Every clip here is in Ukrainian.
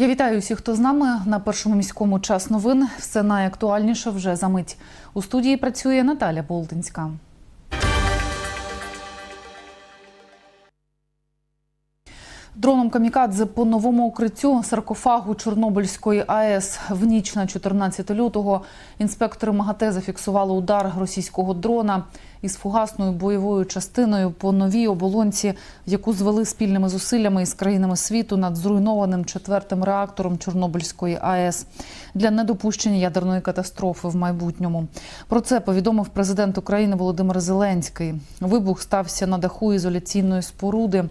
Я вітаю всіх, хто з нами на першому міському час новин. Все найактуальніше вже за мить. У студії працює Наталя Болтинська. Дроном камікадзе по новому укриттю саркофагу Чорнобильської АЕС в ніч на 14 лютого інспектори МАГАТЕ зафіксували удар російського дрона із фугасною бойовою частиною по новій оболонці, яку звели спільними зусиллями із країнами світу над зруйнованим четвертим реактором Чорнобильської АЕС для недопущення ядерної катастрофи в майбутньому. Про це повідомив президент України Володимир Зеленський. Вибух стався на даху ізоляційної споруди.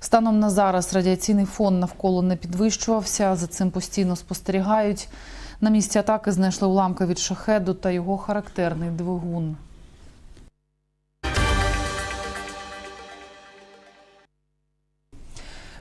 Станом на зараз радіаційний фон навколо не підвищувався. За цим постійно спостерігають. На місці атаки знайшли уламки від шахеду та його характерний двигун.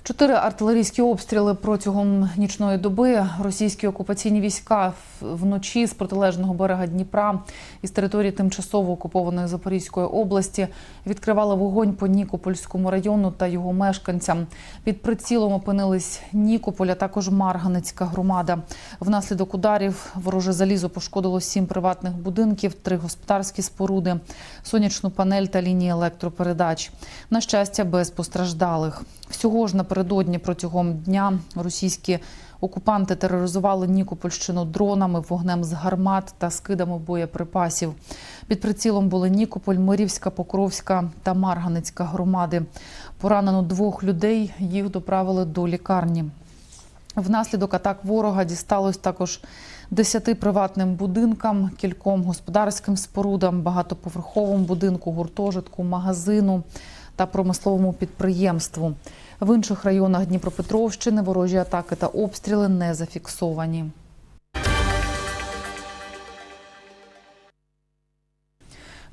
Чотири артилерійські обстріли протягом нічної доби. Російські окупаційні війська вночі з протилежного берега Дніпра із території тимчасово окупованої Запорізької області відкривали вогонь по Нікопольському району та його мешканцям. Під прицілом опинились Нікополь, а також Марганецька громада. Внаслідок ударів вороже залізо пошкодило сім приватних будинків, три господарські споруди, сонячну панель та лінії електропередач. На щастя, без постраждалих. Всього ж напередодні протягом дня російські окупанти тероризували Нікопольщину дронами, вогнем з гармат та скидами боєприпасів. Під прицілом були Нікополь, Мирівська, Покровська та Марганецька громади. Поранено двох людей. Їх доправили до лікарні. Внаслідок атак ворога дісталось також десяти приватним будинкам, кільком господарським спорудам, багатоповерховому будинку, гуртожитку, магазину та промисловому підприємству. В інших районах Дніпропетровщини ворожі атаки та обстріли не зафіксовані.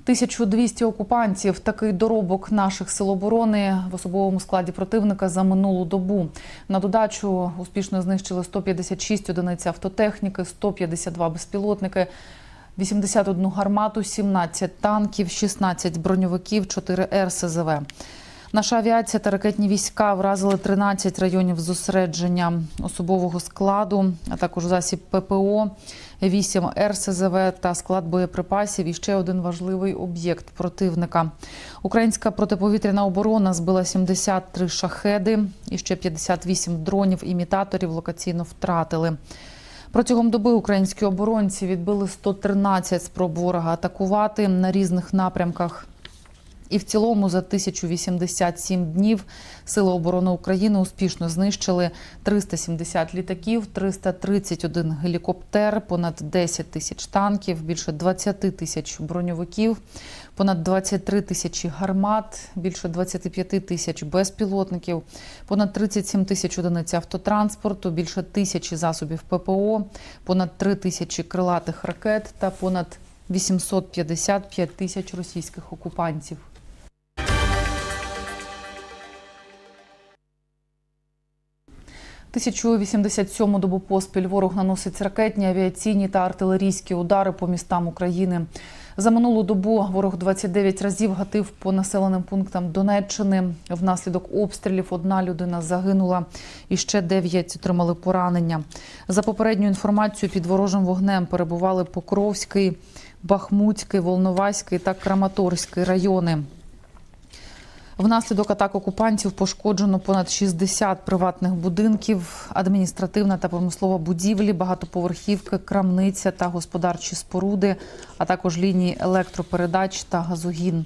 Тисячу 1200 окупантів. Такий доробок наших сил оборони в особовому складі противника за минулу добу. На додачу успішно знищили 156 одиниць автотехніки, 152 безпілотники. 81 гармату, 17 танків, 16 броньовиків, 4 РСЗВ. Наша авіація та ракетні війська вразили 13 районів зосередження особового складу, а також засіб ППО, 8 РСЗВ та склад боєприпасів. І ще один важливий об'єкт противника. Українська протиповітряна оборона збила 73 шахеди і ще 58 дронів імітаторів локаційно втратили. Протягом доби українські оборонці відбили 113 спроб ворога атакувати на різних напрямках. І в цілому за 1087 днів Сили оборони України успішно знищили 370 літаків, 331 гелікоптер, понад 10 тисяч танків, більше 20 тисяч броньовиків, понад 23 тисячі гармат, більше 25 тисяч безпілотників, понад 37 тисяч одиниць автотранспорту, більше тисячі засобів ППО, понад 3 тисячі крилатих ракет та понад 855 тисяч російських окупантів. Тисячу 87 добу поспіль ворог наносить ракетні, авіаційні та артилерійські удари по містам України. За минулу добу ворог 29 разів гатив по населеним пунктам Донеччини. Внаслідок обстрілів одна людина загинула і ще 9 отримали поранення. За попередню інформацію під ворожим вогнем перебували Покровський, Бахмутський, Волноваський та Краматорський райони. Внаслідок атак окупантів пошкоджено понад 60 приватних будинків, адміністративна та промислова будівлі, багатоповерхівки, крамниця та господарчі споруди, а також лінії електропередач та газогін.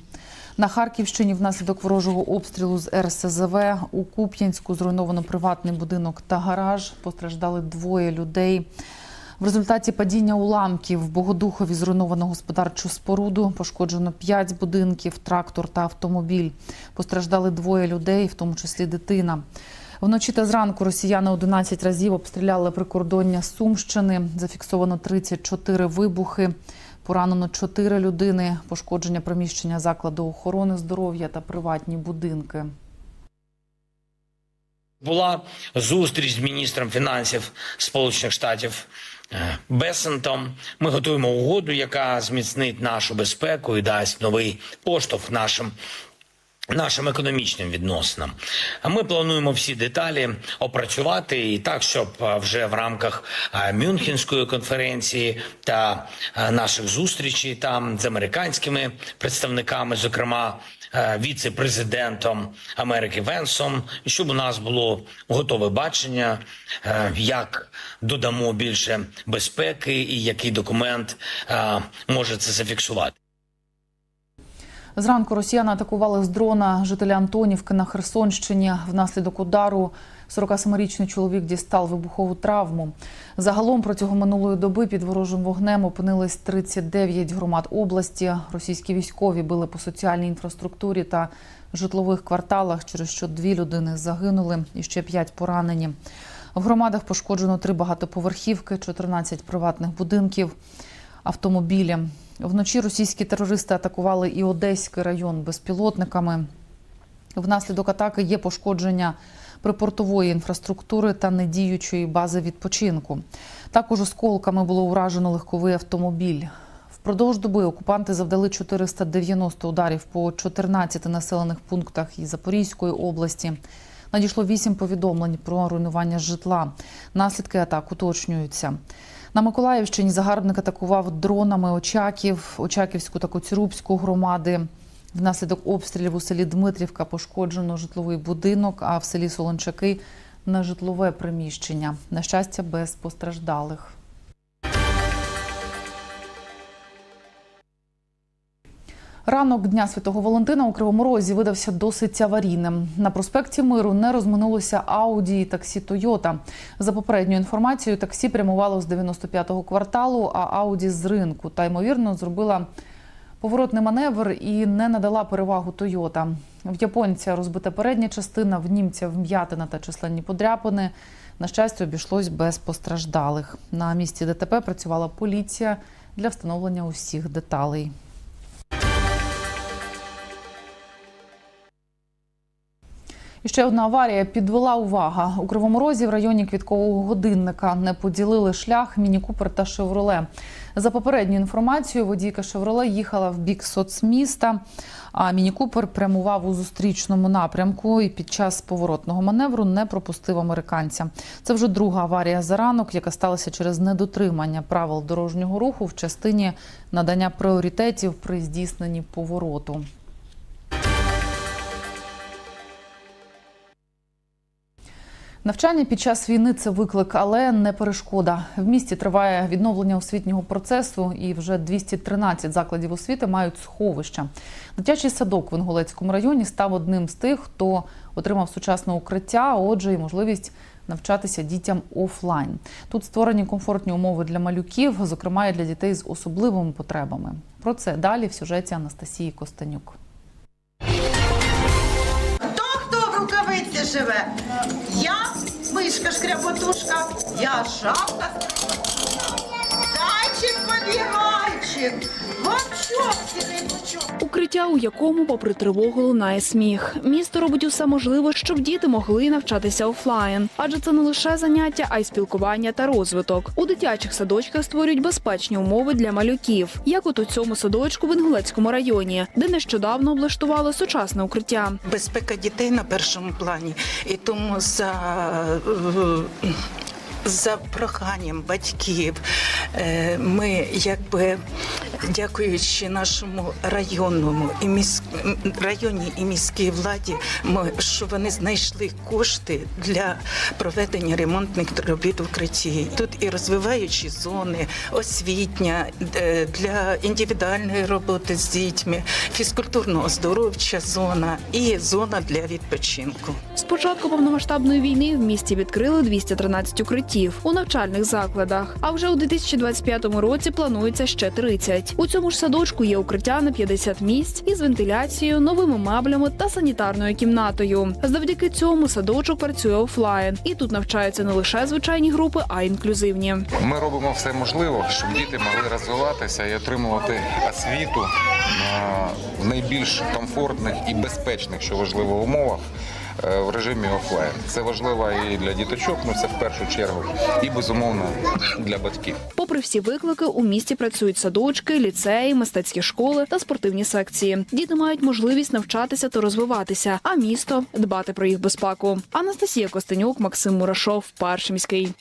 На Харківщині внаслідок ворожого обстрілу з РСЗВ у Куп'янську зруйновано приватний будинок та гараж. Постраждали двоє людей. В результаті падіння уламків в Богодухові зруйновано господарчу споруду, пошкоджено 5 будинків, трактор та автомобіль. Постраждали двоє людей, в тому числі дитина. Вночі та зранку росіяни 11 разів обстріляли прикордоння Сумщини. Зафіксовано 34 вибухи. Поранено 4 людини, пошкодження приміщення закладу охорони здоров'я та приватні будинки. Була зустріч з міністром фінансів Сполучених Штатів Бесентом. Ми готуємо угоду, яка зміцнить нашу безпеку і дасть новий поштовх нашим Нашим економічним відносинам ми плануємо всі деталі опрацювати і так, щоб вже в рамках Мюнхенської конференції та наших зустрічей там з американськими представниками, зокрема е, віце-президентом Америки Венсом, щоб у нас було готове бачення, е, як додамо більше безпеки і який документ е, може це зафіксувати. Зранку росіяни атакували з дрона жителя Антонівки на Херсонщині. Внаслідок удару 47-річний чоловік дістав вибухову травму. Загалом протягом минулої доби під ворожим вогнем опинились 39 громад області. Російські військові били по соціальній інфраструктурі та житлових кварталах, через що дві людини загинули і ще п'ять поранені. В громадах пошкоджено три багатоповерхівки, 14 приватних будинків автомобілі. Вночі російські терористи атакували і Одеський район безпілотниками. Внаслідок атаки є пошкодження припортової інфраструктури та недіючої бази відпочинку. Також осколками було уражено легковий автомобіль. Впродовж доби окупанти завдали 490 ударів по 14 населених пунктах із Запорізької області. Надійшло 8 повідомлень про руйнування житла. Наслідки атак уточнюються. На Миколаївщині загарбник атакував дронами Очаків, Очаківську та Коцюрубську громади. Внаслідок обстрілів у селі Дмитрівка пошкоджено житловий будинок, а в селі Солончаки на житлове приміщення. На щастя, без постраждалих. Ранок Дня Святого Валентина у Кривому Розі видався досить аварійним. На проспекті Миру не розминулося Ауді і таксі Тойота. За попередньою інформацією, таксі прямувало з 95-го кварталу, а Ауді з ринку. Та ймовірно зробила поворотний маневр і не надала перевагу Тойота. В японця розбита передня частина, в німця вм'ятина та численні подряпини. На щастя, обійшлось без постраждалих. На місці ДТП працювала поліція для встановлення усіх деталей. І ще одна аварія підвела увага. У Кривому Розі в районі квіткового годинника не поділили шлях Міні-Купер та Шевроле. За попередньою інформацією, водійка Шевроле їхала в бік соцміста, а Міні-Купер прямував у зустрічному напрямку і під час поворотного маневру не пропустив американця. Це вже друга аварія за ранок, яка сталася через недотримання правил дорожнього руху в частині надання пріоритетів при здійсненні повороту. Навчання під час війни це виклик, але не перешкода. В місті триває відновлення освітнього процесу, і вже 213 закладів освіти мають сховища. Дитячий садок в Інгулецькому районі став одним з тих, хто отримав сучасне укриття, отже, і можливість навчатися дітям офлайн. Тут створені комфортні умови для малюків, зокрема і для дітей з особливими потребами. Про це далі в сюжеті Анастасії Костанюк. Живе? Я мишка шкряботушка, я шапка. Зайчик побігайчик. Укриття, у якому, попри тривогу, лунає сміх. Місто робить усе можливе, щоб діти могли навчатися офлайн, адже це не лише заняття, а й спілкування та розвиток. У дитячих садочках створюють безпечні умови для малюків, як от у цьому садочку в Інгулецькому районі, де нещодавно облаштували сучасне укриття. безпека дітей на першому плані. І тому за, за проханням батьків е, ми, якби дякуючи нашому районному і міс... районній і міській владі, ми, що вони знайшли кошти для проведення ремонтних робіт в укритті. Тут і розвиваючі зони, освітня е, для індивідуальної роботи з дітьми, фізкультурно-оздоровча зона і зона для відпочинку. З початку повномасштабної війни в місті відкрили 213 укриттів у навчальних закладах. А вже у 2025 році планується ще 30. У цьому ж садочку є укриття на 50 місць із вентиляцією, новими меблями та санітарною кімнатою. Завдяки цьому садочок працює офлайн, і тут навчаються не лише звичайні групи, а й інклюзивні. Ми робимо все можливе, щоб діти могли розвиватися і отримувати освіту в найбільш комфортних і безпечних, що важливо, умовах. Е, в режимі офлайн. Це важливо і для діточок, ну це в першу чергу, і безумовно для батьків. Попри всі виклики, у місті працюють садочки, ліцеї, мистецькі школи та спортивні секції. Діти мають можливість навчатися та розвиватися, а місто дбати про їх безпеку. Анастасія Костенюк, Максим Мурашов, перший міський.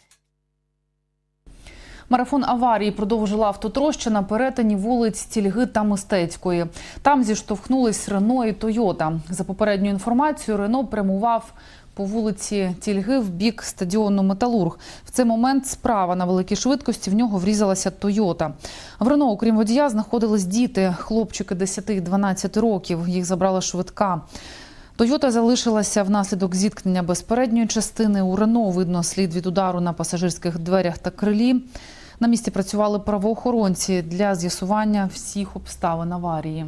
Марафон аварії продовжила автотроща на перетині вулиць Тільги та Мистецької. Там зіштовхнулись Рено і Тойота. За попередньою інформацією, Рено прямував по вулиці Тільги в бік стадіону Металург. В цей момент справа на великій швидкості в нього врізалася Тойота. В Рено, окрім водія, знаходились діти, хлопчики 10 і 12 років. Їх забрала швидка. Тойота залишилася внаслідок зіткнення безпередньої частини. У Рено видно слід від удару на пасажирських дверях та крилі. На місці працювали правоохоронці для з'ясування всіх обставин аварії.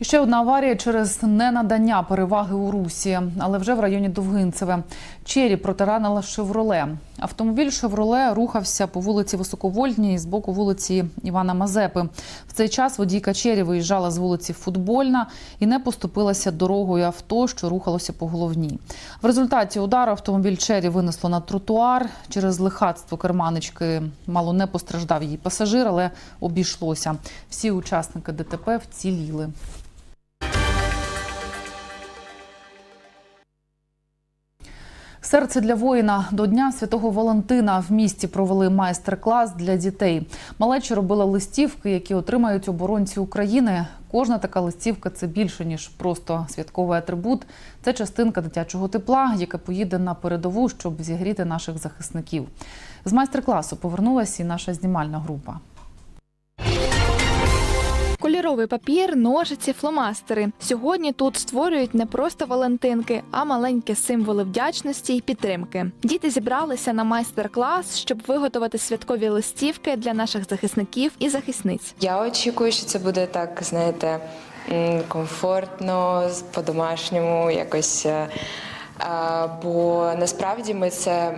І ще одна аварія через ненадання переваги у русі, але вже в районі Довгинцеве. Чері протаранила Шевроле. Автомобіль Шевроле рухався по вулиці Високовольтній з боку вулиці Івана Мазепи. В цей час водійка Чері виїжджала з вулиці Футбольна і не поступилася дорогою авто, що рухалося по головній. В результаті удару автомобіль Чері винесло на тротуар. Через лихатство керманички мало не постраждав її пасажир, але обійшлося. Всі учасники ДТП вціліли. Серце для воїна до Дня Святого Валентина в місті провели майстер-клас для дітей. Малечі робила листівки, які отримають оборонці України. Кожна така листівка це більше ніж просто святковий атрибут. Це частинка дитячого тепла, яке поїде на передову, щоб зігріти наших захисників. З майстер-класу повернулася і наша знімальна група. Кольоровий папір, ножиці, фломастери. Сьогодні тут створюють не просто валентинки, а маленькі символи вдячності і підтримки. Діти зібралися на майстер-клас, щоб виготовити святкові листівки для наших захисників і захисниць. Я очікую, що це буде так, знаєте, комфортно, по-домашньому, якось. Бо насправді ми це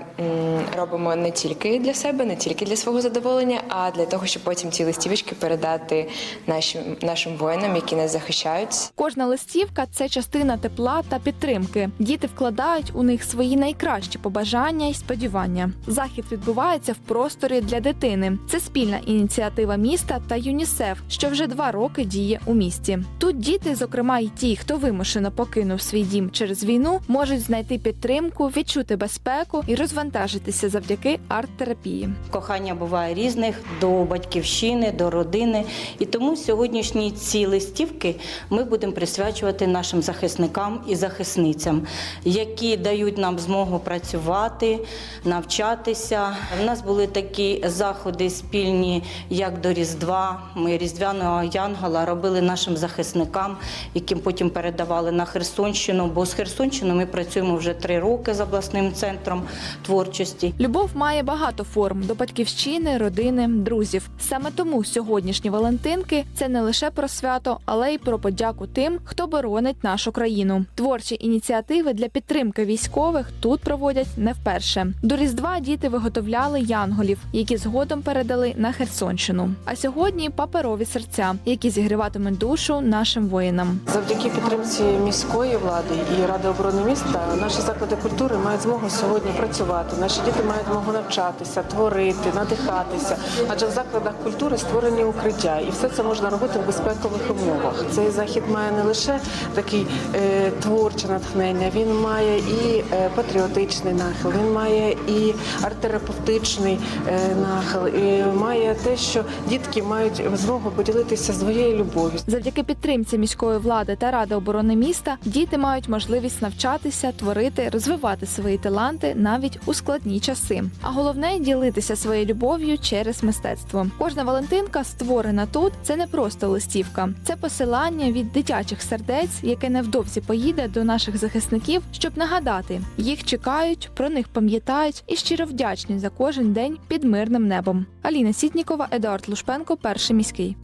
робимо не тільки для себе, не тільки для свого задоволення, а для того, щоб потім ці листівочки передати нашим нашим воїнам, які нас захищають. Кожна листівка це частина тепла та підтримки. Діти вкладають у них свої найкращі побажання і сподівання. Захід відбувається в просторі для дитини. Це спільна ініціатива міста та ЮНІСЕФ, що вже два роки діє у місті. Тут діти, зокрема й ті, хто вимушено покинув свій дім через війну, можуть знайти підтримку, відчути безпеку і розвантажитися завдяки арт-терапії. Кохання буває різних до батьківщини, до родини. І тому сьогоднішні ці листівки ми будемо присвячувати нашим захисникам і захисницям, які дають нам змогу працювати, навчатися. У нас були такі заходи спільні, як до Різдва. Ми Різдвяного Янгола робили нашим захисникам, яким потім передавали на Херсонщину. Бо з Херсонщиною ми працюємо вже три роки з обласним центром творчості. Любов має багато форм до батьківщини, родини, друзів. Саме тому сьогоднішні Валентинки це не лише про свято, але й про подяку тим, хто боронить нашу країну. Творчі ініціативи для підтримки військових тут проводять не вперше. До різдва діти виготовляли янголів, які згодом передали на Херсонщину. А сьогодні паперові серця, які зігріватимуть душу нашим воїнам. Завдяки підтримці міської влади і ради оборони міста наші заклади культури мають змогу сьогодні працювати. Наші діти мають змогу навчатися, творити, надихатися. Адже в закладах культури створені укриття, і все це можна робити в безпекових умовах. Цей захід має не лише такий е, творче натхнення, він має і е, патріотичний нахил, він має і арт-терапевтичний е, нахил, і має те, що дітки мають змогу поділитися своєю любов'ю. Завдяки підтримці міської влади та ради оборони міста діти мають можливість навчатися, творити, розвивати свої таланти навіть у складні часи. А головне ділитися своєю любов'ю через мистецтво. Кожна Валентинка, створена тут, це не просто листівка, це посилання від дитячих сердець, яке невдовзі поїде до наших захисників, щоб нагадати, їх чекають, про них пам'ятають і щиро вдячні за кожен день під мирним небом. Аліна Сітнікова, Едуард Лушпенко, перший міський.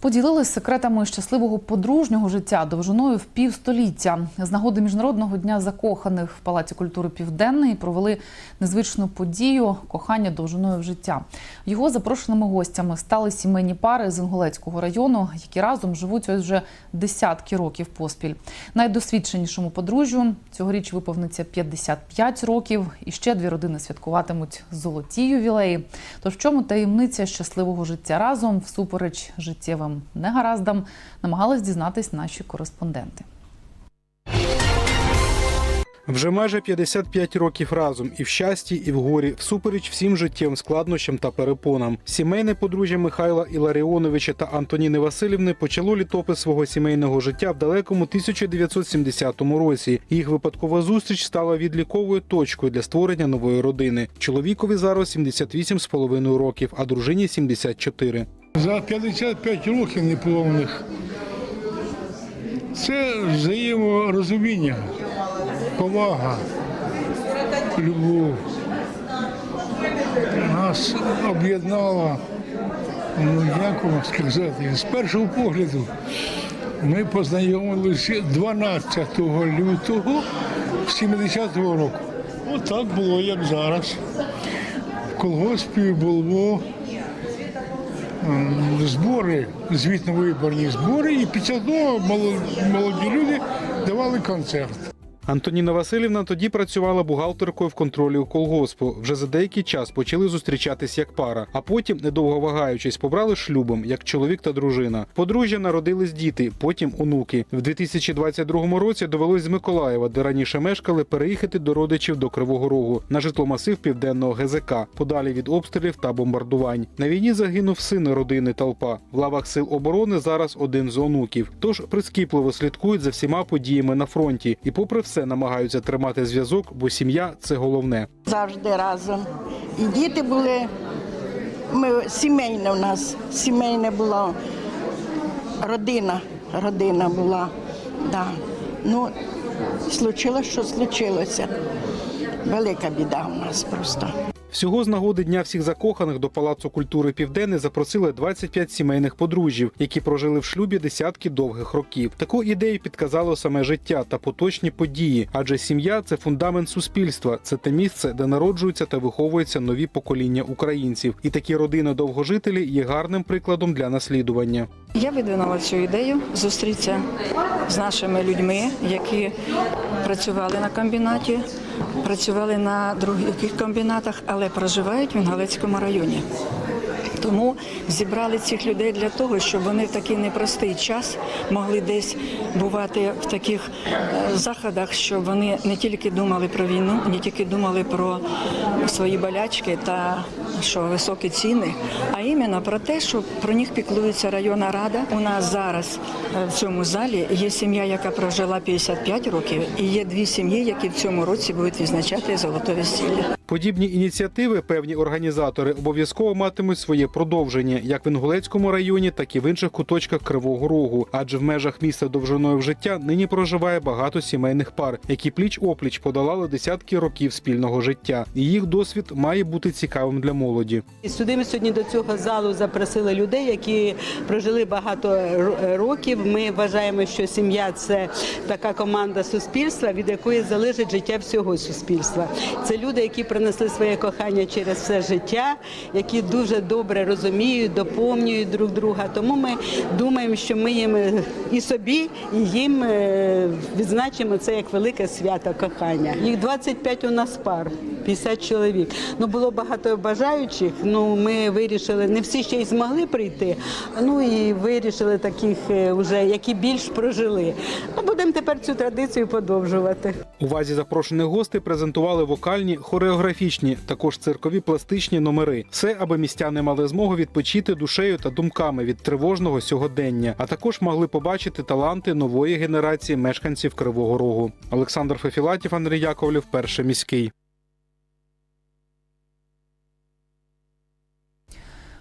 Поділились секретами щасливого подружнього життя довжиною в півстоліття. З нагоди міжнародного дня закоханих в Палаці культури Південний провели незвичну подію кохання довжиною в життя. Його запрошеними гостями стали сімейні пари з Інгулецького району, які разом живуть ось вже десятки років поспіль. Найдосвідченішому подружжю цьогоріч виповниться 55 років, і ще дві родини святкуватимуть золоті ювілеї. Тож в чому таємниця щасливого життя разом всупереч життєвим негараздам намагались дізнатись наші кореспонденти. Вже майже 55 років разом і в щасті, і в горі, всупереч всім життєвим складнощам та перепонам. Сімейне подружжя Михайла Іларіоновича та Антоніни Васильівни почало літопис свого сімейного життя в далекому 1970 році. Їх випадкова зустріч стала відліковою точкою для створення нової родини. Чоловікові зараз 78,5 років, а дружині 74. За 55 років неповних це взаєморозуміння, повага, любов. Нас об'єднала, ну як вам сказати, з першого погляду ми познайомилися 12 лютого 70-го року. Отак було, як зараз. В колгоспі було збори, звітно-виборні збори, і після того молоді люди давали концерт. Антоніна Васильівна тоді працювала бухгалтеркою в контролі у колгоспу. Вже за деякий час почали зустрічатись як пара, а потім, недовго вагаючись, побрали шлюбом як чоловік та дружина. Подружжя народились діти, потім онуки. В 2022 році довелось з Миколаєва, де раніше мешкали, переїхати до родичів до Кривого Рогу на житломасив південного ГЗК, подалі від обстрілів та бомбардувань. На війні загинув син родини Толпа. В лавах сил оборони зараз один з онуків. Тож прискіпливо слідкують за всіма подіями на фронті і, попри все, намагаються тримати зв'язок, бо сім'я це головне. завжди разом. І діти були. Ми сімейне у нас, сімейне була родина, родина була. Да. Ну, случилось, що случилося. Велика біда у нас просто. Всього з нагоди Дня всіх закоханих до Палацу культури Південний запросили 25 сімейних подружжів, які прожили в шлюбі десятки довгих років. Таку ідею підказало саме життя та поточні події, адже сім'я це фундамент суспільства, це те місце, де народжуються та виховуються нові покоління українців. І такі родини довгожителі є гарним прикладом для наслідування. Я видвинула цю ідею зустрітися з нашими людьми, які працювали на комбінаті, працювали на других комбінатах, але проживають в Мінгалецькому районі. Тому зібрали цих людей для того, щоб вони в такий непростий час могли десь бувати в таких е, заходах, щоб вони не тільки думали про війну, не тільки думали про свої болячки та що високі ціни, а іменно про те, що про них піклується районна рада. У нас зараз е, в цьому залі є сім'я, яка прожила 55 років, і є дві сім'ї, які в цьому році будуть відзначати золоте весілля. Подібні ініціативи певні організатори обов'язково матимуть своє продовження як в Інгулецькому районі, так і в інших куточках Кривого Рогу. Адже в межах міста довжиною в життя нині проживає багато сімейних пар, які пліч опліч подолали десятки років спільного життя. І їх досвід має бути цікавим для молоді. Сюди ми сьогодні до цього залу запросили людей, які прожили багато років. Ми вважаємо, що сім'я це така команда суспільства, від якої залежить життя всього суспільства. Це люди, які принесли своє кохання через все життя, які дуже добре розуміють, доповнюють друг друга. Тому ми думаємо, що ми їм е, і собі, і їм е, відзначимо це як велике свято кохання. Їх 25 у нас пар. 50 чоловік. Ну було багато бажаючих. Ну ми вирішили, не всі ще й змогли прийти. Ну і вирішили таких, е, вже які більш прожили. Ну будемо тепер цю традицію подовжувати. Увазі запрошених гостей презентували вокальні, хореографічні, також циркові пластичні номери. Все, аби містяни мали змогу відпочити душею та думками від тривожного сьогодення, а також могли побачити таланти нової генерації мешканців Кривого Рогу. Олександр Фефілатів, Андрій Яковлів, перший міський.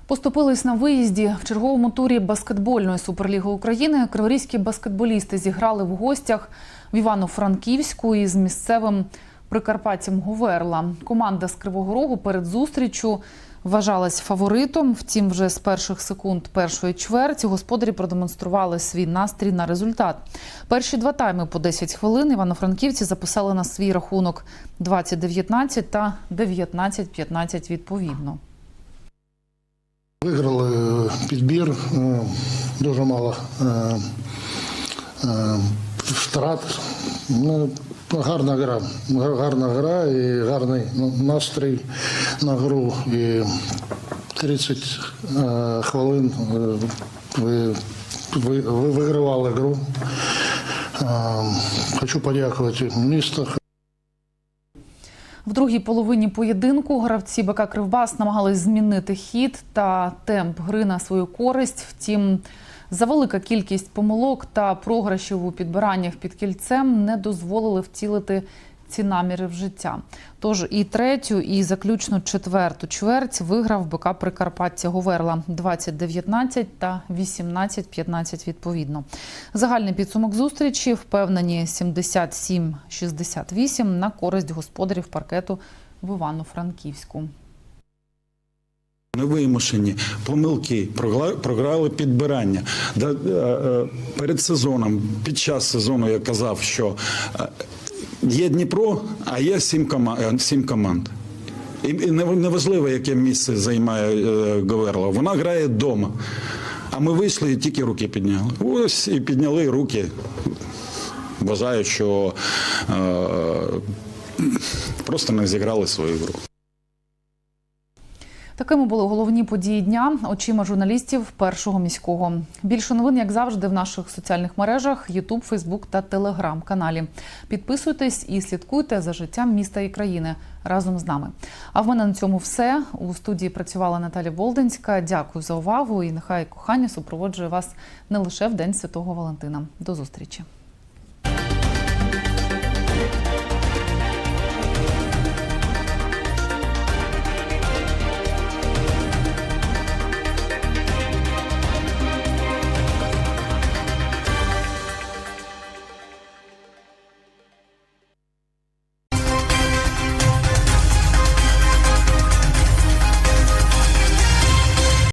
Поступились на виїзді в черговому турі баскетбольної суперліги України. Криворізькі баскетболісти зіграли в гостях в Івано-Франківську із місцевим прикарпатцям Говерла. Команда з Кривого Рогу перед зустрічю вважалась фаворитом. Втім, вже з перших секунд першої чверті господарі продемонстрували свій настрій на результат. Перші два тайми по 10 хвилин івано-франківці записали на свій рахунок 20-19 та 19-15 відповідно. Виграли підбір, е, дуже мало е, е, втрат. Ну, Гарна гра, гарна гра і гарний настрій на гру. І 30 е, хвилин е, ви, ви, ви вигравали гру. Е, Хочу подякувати місту. В другій половині поєдинку гравці БК Кривбас намагались змінити хід та темп гри на свою користь. Втім, завелика кількість помилок та програшів у підбираннях під кільцем не дозволили втілити ці наміри в життя. Тож і третю, і заключну четверту чверть виграв БК Прикарпаття Говерла 20-19 та 18-15 відповідно. Загальний підсумок зустрічі впевнені 77-68 на користь господарів паркету в Івано-Франківську. Невимушені помилки, програли підбирання. Е, е, Перед сезоном, під час сезону я казав, що е, є Дніпро, а є сім команд. І неважливо, яке місце займає Говерла. Вона грає вдома. А ми вийшли і тільки руки підняли. Ось і підняли руки. Вважаю, що е, просто не зіграли свою гру. Такими були головні події дня очима журналістів першого міського. Більше новин, як завжди, в наших соціальних мережах: YouTube, Facebook та Telegram каналі. Підписуйтесь і слідкуйте за життям міста і країни разом з нами. А в мене на цьому все. У студії працювала Наталя Болдинська. Дякую за увагу і нехай кохання супроводжує вас не лише в День Святого Валентина. До зустрічі.